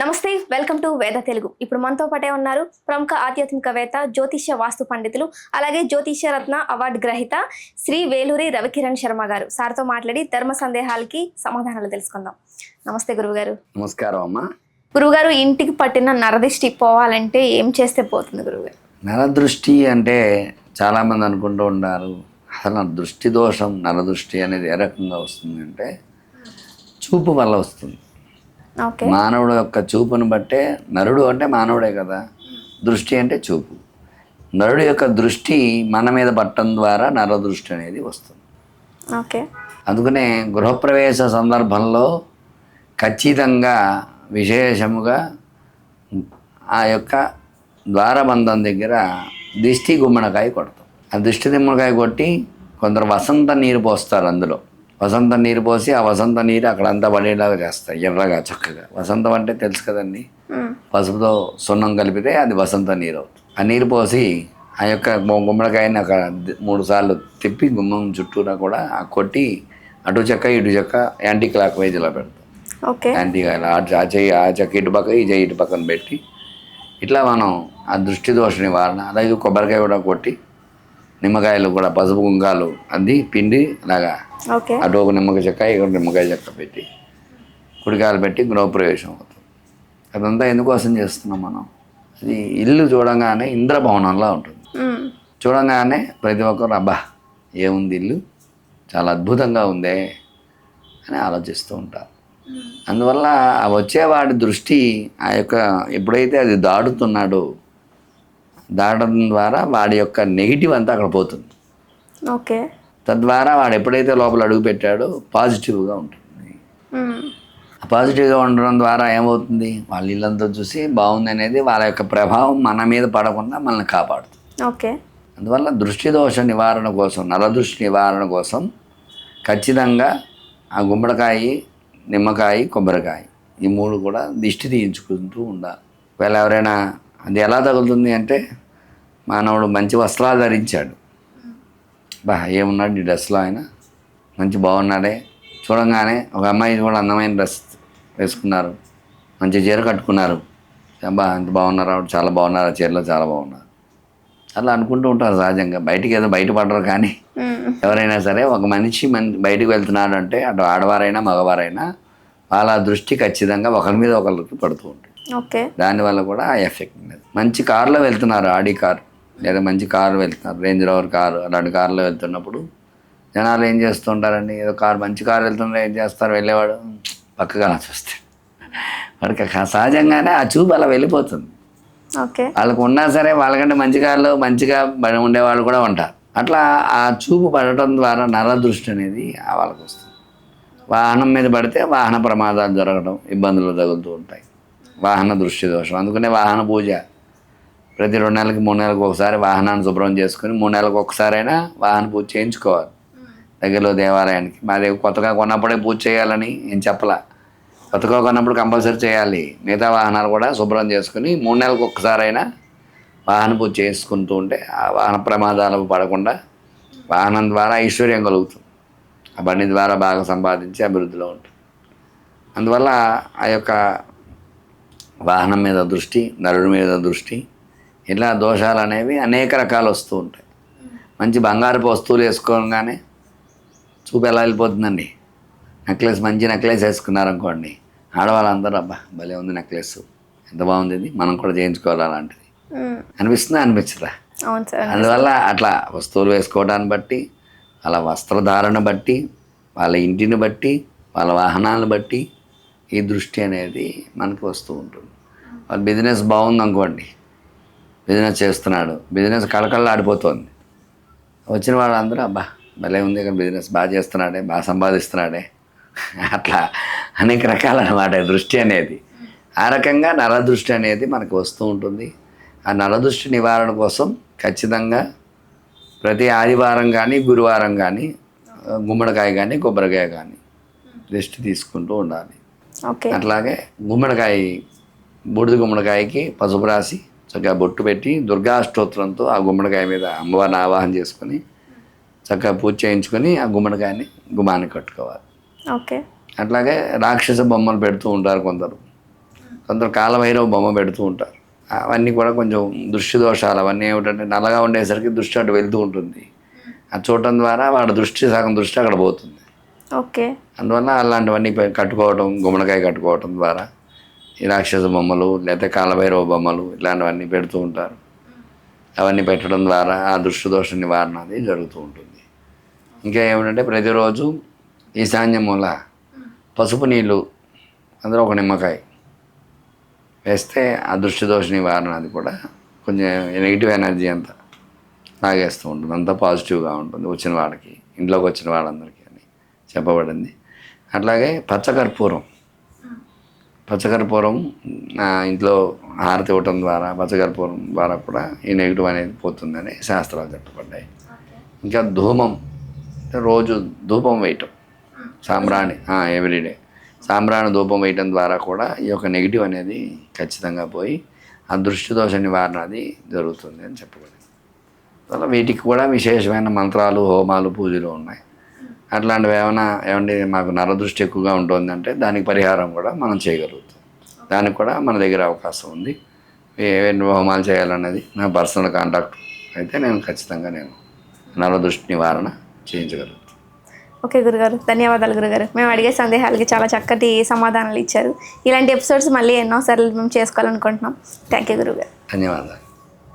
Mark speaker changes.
Speaker 1: నమస్తే welcome to వేద తెలుగు. ఇప్పుడు మనతో పాటే ఉన్నారు ప్రముఖ ఆధ్యాత్మికవేత్త జ్యోతిష్య వాస్తు పండితులు అలాగే జ్యోతిష్య రత్న అవార్డు గ్రహీత శ్రీ వేలూరి రవికిరణ్ శర్మ గారు. సార్తో మాట్లాడి ధర్మ సందేహాలకి సమాధానాలు తెలుసుకుందాం. నమస్తే గురువుగారు.
Speaker 2: నమస్కారం అమ్మా.
Speaker 1: గురువుగారు ఇంటికి పట్టిన నరదిష్టి పోవాలంటే ఏం చేస్తే పోతుంది గురువుగారు?
Speaker 2: నరదృష్టి అంటే చాలామంది అనుకుంటూ ఉంటారు అసలు దృష్టి దోషం నరదృష్టి అనేది ఏ రకంగా వస్తుంది అంటే చూపు వల్ల వస్తుంది. మానవుడు యొక్క చూపును బట్టే నరుడు అంటే మానవుడే కదా. దృష్టి అంటే చూపు. నరుడు యొక్క దృష్టి మన మీద పట్టడం ద్వారా నరదృష్టి అనేది వస్తుంది.
Speaker 1: ఓకే.
Speaker 2: అందుకనే గృహప్రవేశ సందర్భంలో ఖచ్చితంగా విశేషముగా ఆ యొక్క ద్వారబంధం దగ్గర దిష్టి గుమ్మడికాయ కొడతాం. ఆ దిష్టి గుమ్మడికాయ కొట్టి కొందరు వసంత నీరు పోస్తారు అందులో. వసంత నీరు పోసి ఆ వసంత నీరు అక్కడంతా పడేలాగా చేస్తారు ఎర్రగా చక్కగా. వసంతం అంటే తెలుసు కదండి. పసుపుతో సున్నం కలిపితే అది వసంత నీరు అవుతుంది. ఆ నీరు పోసి ఆ యొక్క గుమ్మడికాయని అక్కడ మూడు సార్లు తిప్పి గుమ్మం చుట్టూరా కూడా ఆ కొట్టి అటు చెక్క ఇటు చెక్క యాంటీ క్లాక్ వైజ్లో పెడతాం.
Speaker 1: ఓకే.
Speaker 2: యాంటీ ఆ ఆ చెయ్యి ఆ చెక్క ఇటు పక్క ఈ చెయ్యి ఇటు పక్కన పెట్టి ఇట్లా మనం ఆ దృష్టి దోష నివారణ అలాగే కొబ్బరికాయ కూడా కొట్టి నిమ్మకాయలు కూడా పసుపు కుంకాలు అంది పిండి
Speaker 1: ఓకే.
Speaker 2: అటు ఒక నిమ్మకాయ చెక్క ఇక్కడ నిమ్మకాయ చెక్క పెట్టి కుడికాయలు పెట్టి గృహప్రవేశం అవుతుంది. అదంతా ఎందుకోసం చేస్తున్నాం మనం? అది ఇల్లు చూడంగానే ఇంద్రభవనంలా ఉంటుంది. చూడంగానే ప్రతి ఒక్కరు అబ్బా ఏముంది ఇల్లు? చాలా అద్భుతంగా ఉందే అని ఆలోచిస్తూ ఉంటారు. అందువల్ల వచ్చేవాడి దృష్టి ఆ యొక్క ఎప్పుడైతే అది దాడుతున్నాడో దాటడం ద్వారా వాడి యొక్క నెగిటివ్ అంతా అక్కడ పోతుంది.
Speaker 1: ఓకే.
Speaker 2: తద్వారా వాడు ఎప్పుడైతే లోపల అడుగు పెట్టాడో పాజిటివ్గా ఉంటుంది. పాజిటివ్గా ఉండడం ద్వారా ఏమవుతుంది? వాళ్ళ ఇల్లంతా చూసి బాగుంది అనేది వాళ్ళ యొక్క ప్రభావం మన మీద పడకుండా మనల్ని కాపాడుతుంది.
Speaker 1: ఓకే.
Speaker 2: అందువల్ల దృష్టి దోష నివారణ కోసం నరదృష్టి నివారణ కోసం ఖచ్చితంగా ఆ గుమ్మడికాయ నిమ్మకాయ కొబ్బరికాయ ఈ మూడు కూడా దిష్టి తీయించుకుంటూ ఉండాలి. ఒకవేళ ఎవరైనా అది ఎలా తగులుతుంది అంటే మానవుడు మంచి వస్త్రాలు ధరించాడు. బా ఏమున్నాడు ఈ డ్రెస్లో ఆయన? మంచి బాగున్నాడే. చూడంగానే ఒక అమ్మాయి కూడా అందమైన డ్రెస్ వేసుకున్నారు. మంచి చీర కట్టుకున్నారు. అబ్బా ఎంత బాగున్నారు? ఆవిడ చాలా బాగున్నారు? ఆ చీరలో చాలా బాగున్నారు? అలా అనుకుంటూ ఉంటారు సహజంగా. బయటికి ఏదో బయటపడరు కానీ. ఎవరైనా సరే ఒక మనిషి మన బయటకు వెళ్తున్నాడు అంటే అటు ఆడవారైనా మగవారైనా వాళ్ళ దృష్టి ఖచ్చితంగా ఒకరి మీద ఒకరికి పడుతూ ఉంటుంది.
Speaker 1: ఓకే.
Speaker 2: దానివల్ల కూడా ఆ ఎఫెక్ట్ ఉన్నది మంచి కారులో వెళ్తున్నారు ఆడి కారు లేదా మంచి కారు వెళ్తున్నారు రేంజ్ రోవర్ కారు అలాంటి కారులో వెళ్తున్నప్పుడు జనాలు ఏం చేస్తుంటారండి? ఏదో కారు మంచి కారు వెళ్తుంటే ఏం చేస్తారు? వెళ్ళేవాడు పక్కగా చూస్తాడు వాడికి సహజంగానే ఆ చూపు అలా వెళ్ళిపోతుంది.
Speaker 1: ఓకే.
Speaker 2: వాళ్ళకు ఉన్నా సరే వాళ్ళకంటే మంచి కార్లు మంచిగా బ- ఉండేవాళ్ళు కూడా ఉంటారు. అట్లా ఆ చూపు పడటం ద్వారా నరదృష్టి అనేది ఆ వాళ్ళకు వస్తుంది. వాహనం మీద పడితే వాహన ప్రమాదాలు జరగడం ఇబ్బందులు తగులుతూ ఉంటాయి. వాహన దృష్టి దోషం అందుకనే వాహన పూజ. ప్రతి రెండు నెలలకి మూడు నెలలకు ఒకసారి వాహనాన్ని శుభ్రం చేసుకుని మూడు నెలలకు ఒకసారైనా వాహన పూజ చేయించుకోవాలి. దగ్గరలో దేవాలయానికి. మాది కొత్తగా కొన్నప్పుడే పూజ చేయాలని నేను చెప్పలా. కొత్తగా కొన్నప్పుడు కంపల్సరీ చేయాలి. మిగతా వాహనాలు కూడా శుభ్రం చేసుకుని మూడు నెలలకు ఒక్కసారైనా వాహన పూజ చేసుకుంటూ ఉంటే ఆ వాహన ప్రమాదాలు పడకుండా వాహనం ద్వారా ఐశ్వర్యం కలుగుతుంది. ఆ బండి ద్వారా బాగా సంపాదించి అభివృద్ధిలో ఉంటుంది. అందువల్ల ఆ యొక్క వాహనం మీద దృష్టి నరుడి మీద దృష్టి ఇలా దోషాలు అనేవి అనేక రకాలు వస్తూ ఉంటాయి. మంచి బంగారపు వస్తువులు వేసుకోగానే చూపు ఎలా వెళ్ళిపోతుందండి? నెక్లెస్ మంచి నెక్లెస్ వేసుకున్నారనుకోండి ఆడవాళ్ళందరూ అబ్బా భలే ఉంది నెక్లెస్ ఎంత బాగుంది ఇది మనం కూడా చేయించుకోవాలి అలాంటిది. అనిపిస్తుందా? అనిపించదా? అందువల్ల అట్లా వస్తువులు వేసుకోవడాన్ని బట్టి వాళ్ళ వస్త్రధారణ బట్టి వాళ్ళ ఇంటిని బట్టి వాళ్ళ వాహనాలను బట్టి ఈ దృష్టి అనేది మనకు వస్తూ ఉంటుంది. వాళ్ళ బిజినెస్ బాగుంది అనుకోండి. బిజినెస్ చేస్తున్నాడు. బిజినెస్ కళకళ ఆడిపోతుంది వచ్చిన వాళ్ళందరూ అబ్బా భలే ఉంది ఇక్కడ బిజినెస్ బాగా చేస్తున్నాడే బాగా సంపాదిస్తున్నాడే. అట్లా అనేక రకాల అన్నమాట దృష్టి అనేది. ఆ రకంగా నరదృష్టి అనేది మనకు వస్తూ ఉంటుంది. ఆ నరదృష్టి నివారణ కోసం ఖచ్చితంగా ప్రతి ఆదివారం కానీ గురువారం కానీ గుమ్మడికాయ కానీ కొబ్బరికాయ కానీ దృష్టి తీసుకుంటూ ఉండాలి. అట్లాగే గుమ్మడికాయ బూడిద గుమ్మడికాయకి పసుపు రాసి చక్కగా బొట్టు పెట్టి దుర్గా అష్టోత్తరంతో ఆ గుమ్మడికాయ మీద అమ్మవారిని ఆవాహన చేసుకొని చక్కగా పూజ చేయించుకొని ఆ గుమ్మడికాయని గుమ్మానికి కట్టుకోవాలి.
Speaker 1: ఓకే.
Speaker 2: అట్లాగే రాక్షస బొమ్మలు పెడుతూ ఉంటారు కొందరు. కొందరు కాలభైరవ బొమ్మ పెడుతూ ఉంటారు. అవన్నీ కూడా కొంచెం దృష్టి దోషాలు అవన్నీ ఏమిటంటే నల్లగా ఉండేసరికి దృష్టి అటు వెళ్తూ ఉంటుంది. అది చూడటం ద్వారా వాడి దృష్టి సగం దృష్టి అక్కడ పోతుంది.
Speaker 1: ఓకే.
Speaker 2: అందువల్ల అలాంటివన్నీ కట్టుకోవటం గుమ్మడికాయ కట్టుకోవటం ద్వారా ఈ రాక్షస బొమ్మలు లేకపోతే కాలభైరవ బొమ్మలు ఇలాంటివన్నీ పెడుతూ ఉంటారు. అవన్నీ పెట్టడం ద్వారా ఆ దృష్టి దోష నివారణ అది జరుగుతూ ఉంటుంది. ఇంకా ఏమిటంటే ప్రతిరోజు ఈశాన్య మూల పసుపు నీళ్ళు అందులో ఒక నిమ్మకాయ వేస్తే ఆ దృష్టి దోష నివారణ అది కూడా కొంచెం నెగిటివ్ ఎనర్జీ అంతా లాగేస్తూ ఉంటుంది. అంతా పాజిటివ్గా ఉంటుంది వచ్చిన వాళ్ళకి ఇంట్లోకి వచ్చిన వాళ్ళందరికీ అని చెప్పబడింది. అట్లాగే పచ్చకర్పూరం పచ్చకర్పూరం ఇంట్లో హారతి ఇవ్వటం ద్వారా పచ్చకర్పూరం ద్వారా కూడా ఈ నెగిటివ్ అనేది పోతుందని శాస్త్రాలు చెప్పబడ్డాయి. ఇంకా ధూమం రోజు ధూపం వేయటం సాంబ్రాణి ఎవ్రీడే సాంబ్రాణి ధూపం వేయటం ద్వారా కూడా ఈ యొక్క నెగిటివ్ అనేది ఖచ్చితంగా పోయి ఆ దృష్టి దోష నివారణ అది జరుగుతుంది అని చెప్పబడింది. అలా వీటికి కూడా విశేషమైన మంత్రాలు హోమాలు పూజలు ఉన్నాయి. అట్లాంటివి ఏమైనా ఏమంటే మాకు నరదృష్టి ఎక్కువగా ఉంటుందంటే దానికి పరిహారం కూడా మనం చేయగలుగుతాం. దానికి కూడా మన దగ్గర అవకాశం ఉంది. ఏవైనా హోమాలు చేయాలనేది నా పర్సనల్ కాంటాక్ట్ అయితే నేను ఖచ్చితంగా నేను నరదృష్టి నివారణ చేయించగలుగుతాను.
Speaker 1: ఓకే గురుగారు ధన్యవాదాలు గురుగారు. మేము అడిగే సందేహాలకి చాలా చక్కటి సమాధానాలు ఇచ్చారు. ఇలాంటి ఎపిసోడ్స్ మళ్ళీ ఎన్నోసార్లు మేము చేసుకోవాలనుకుంటున్నాం. థ్యాంక్ యూ గురుగారు.
Speaker 2: ధన్యవాదాలు.